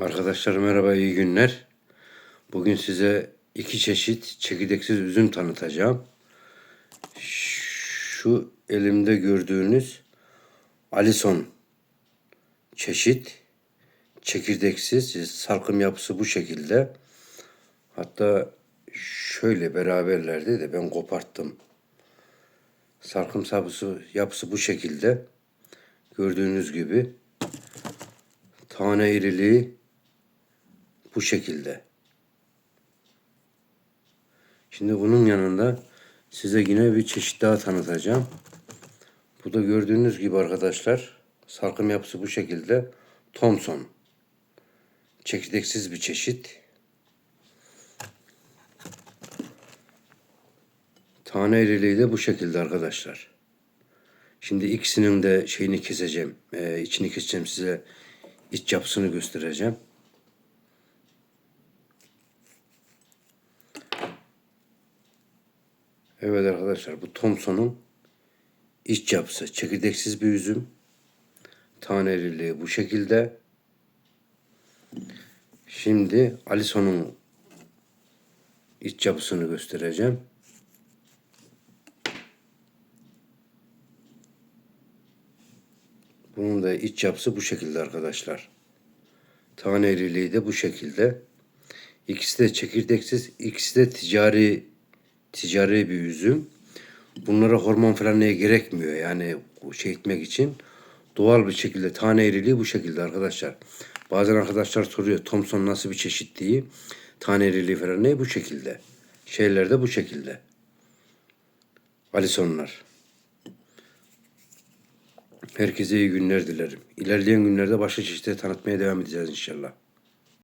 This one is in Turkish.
Arkadaşlar merhaba iyi günler. Bugün size iki çeşit çekirdeksiz üzüm tanıtacağım. Şu elimde gördüğünüz Alison çeşit çekirdeksiz salkım yapısı bu şekilde. Hatta şöyle beraberlerdi de ben koparttım. Salkım yapısı, yapısı bu şekilde. Gördüğünüz gibi tane iriliği bu şekilde. Şimdi bunun yanında size yine bir çeşit daha tanıtacağım. Bu da gördüğünüz gibi arkadaşlar salkım yapısı bu şekilde. Thomson. Çekirdeksiz bir çeşit. Tane iriliği de bu şekilde arkadaşlar. Şimdi ikisinin de şeyini keseceğim. Ee, içini keseceğim size. iç yapısını göstereceğim. Evet arkadaşlar bu Thompson'un iç yapısı. Çekirdeksiz bir üzüm. Taneliliği bu şekilde. Şimdi Alison'un iç yapısını göstereceğim. Bunun da iç yapısı bu şekilde arkadaşlar. Tane iriliği de bu şekilde. İkisi de çekirdeksiz, ikisi de ticari ticari bir üzüm. Bunlara hormon falan neye gerekmiyor yani şey etmek için. Doğal bir şekilde tane iriliği bu şekilde arkadaşlar. Bazen arkadaşlar soruyor Thompson nasıl bir çeşit diye. Tane iriliği falan ne bu şekilde. Şeyler de bu şekilde. Alisonlar. Herkese iyi günler dilerim. İlerleyen günlerde başka çeşitleri tanıtmaya devam edeceğiz inşallah.